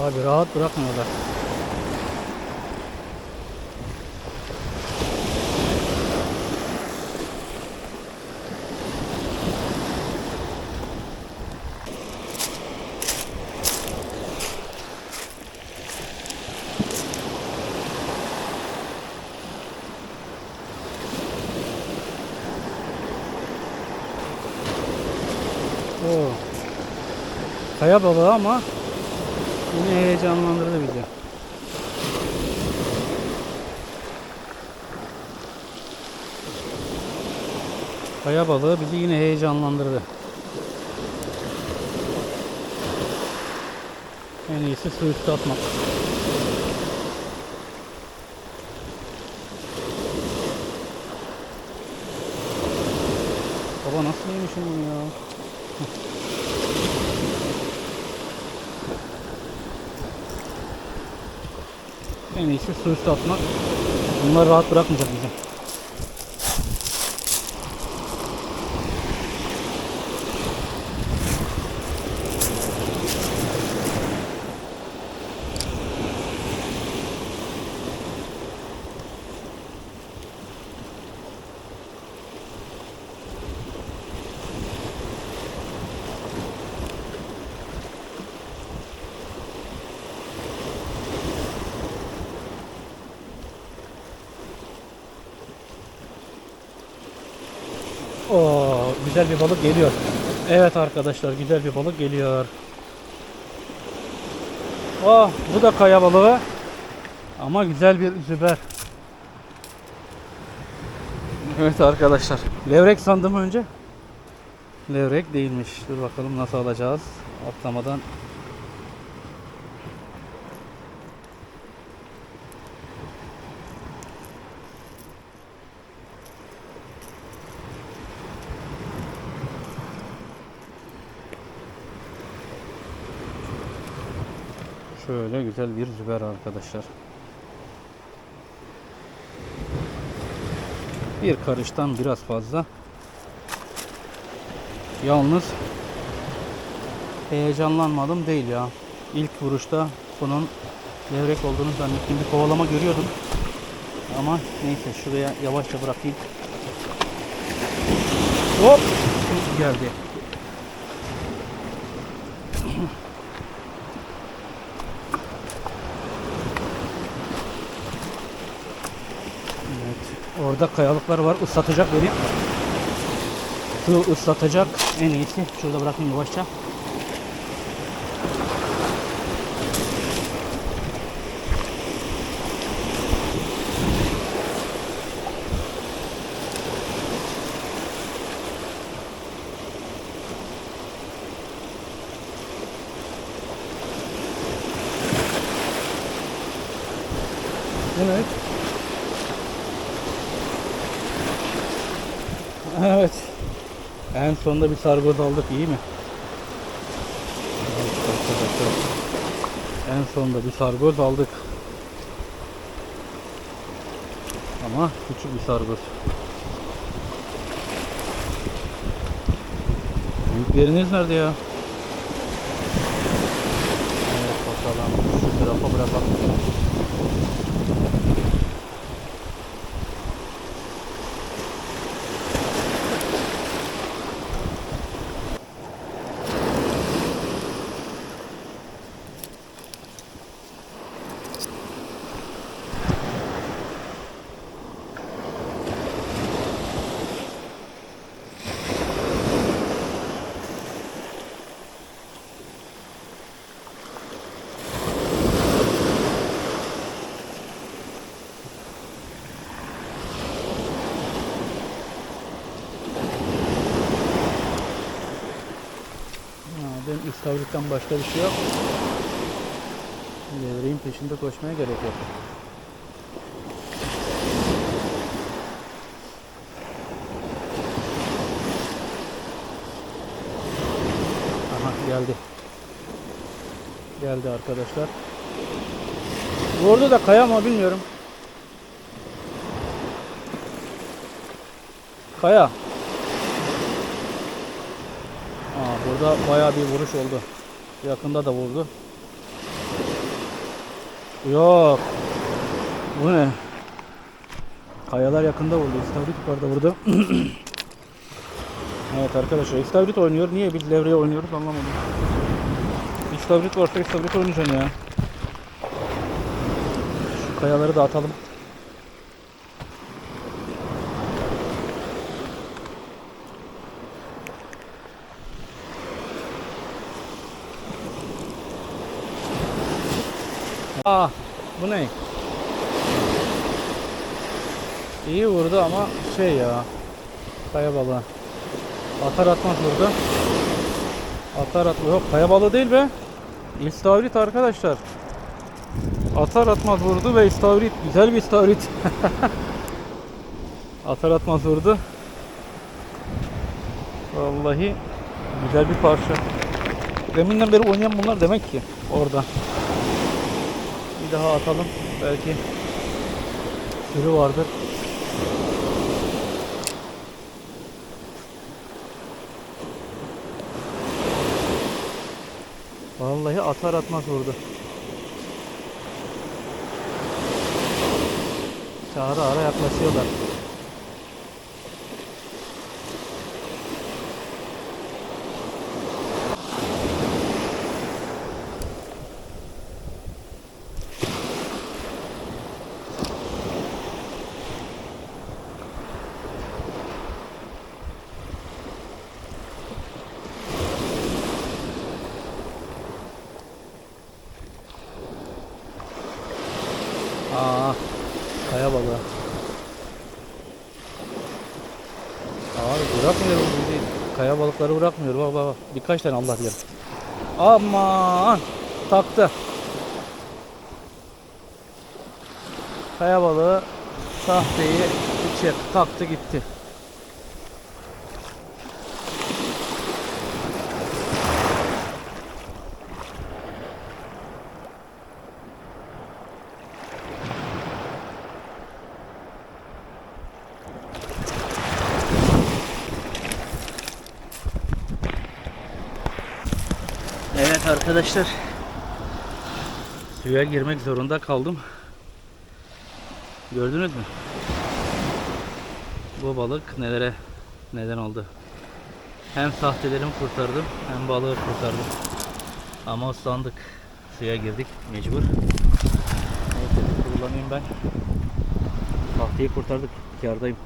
Abi rahat bırakmıyorlar. Oo. Kaya balığı ama yine heyecanlandırdı bizi. Kaya balığı bizi yine heyecanlandırdı. En iyisi su üstü atmak. Baba nasıl yemişim bunu ya? En iyisi su üstü atmak. Bunlar rahat bırakmayacak bizi. Oo, güzel bir balık geliyor. Evet arkadaşlar güzel bir balık geliyor. Oh, bu da kaya balığı. Ama güzel bir züber. Evet arkadaşlar. Levrek sandım önce. Levrek değilmiş. Dur bakalım nasıl alacağız. Atlamadan Şöyle güzel bir züber arkadaşlar. Bir karıştan biraz fazla. Yalnız heyecanlanmadım değil ya. İlk vuruşta bunun levrek olduğunu zannettim. Bir kovalama görüyordum. Ama neyse şuraya yavaşça bırakayım. Hop! Geldi. Evet. Orada kayalıklar var. Islatacak beni. Su ıslatacak. En iyisi. Şurada bırakayım yavaşça. Evet. En sonunda bir sargoz aldık iyi mi? En sonunda bir sargoz aldık. Ama küçük bir sargoz. Büyükleriniz nerede ya? Evet bakalım. Şu tarafa bırakalım. İstavrit'ten başka bir şey yok. Levreğin peşinde koşmaya gerek yok. Aha geldi. Geldi arkadaşlar. Vurdu da kaya mı bilmiyorum. Kaya. Aa, burada bayağı bir vuruş oldu. Yakında da vurdu. Yok. Bu ne? Kayalar yakında vurdu. İstavrit yukarıda vurdu. evet arkadaşlar İstavrit oynuyor. Niye biz levreye oynuyoruz anlamadım. İstavrit varsa İstavrit oynayacaksın ya. Şu kayaları da atalım. Aa, bu ne? İyi vurdu ama şey ya. Kaya balığı. Atar atmaz vurdu. Atar atma yok kaya balığı değil be. İstavrit arkadaşlar. Atar atmaz vurdu ve istavrit güzel bir istavrit. Atar atmaz vurdu. Vallahi güzel bir parça. Deminden beri oynayan bunlar demek ki orada. Daha atalım. Belki sürü vardır. Vallahi atar atmaz vurdu. Ara ara yaklaşıyorlar. Aa, kaya balığı. Abi bırakmıyor bizi. Kaya balıkları bırakmıyor. Bak bak bak. Birkaç tane Allah bilir. Aman taktı. Kaya balığı sahteyi içe taktı gitti. Evet arkadaşlar. Suya girmek zorunda kaldım. Gördünüz mü? Bu balık nelere neden oldu. Hem sahtelerimi kurtardım hem balığı kurtardım. Ama ıslandık. Suya girdik mecbur. Neyse kullanayım ben. Sahteyi kurtardık. Kârdayım.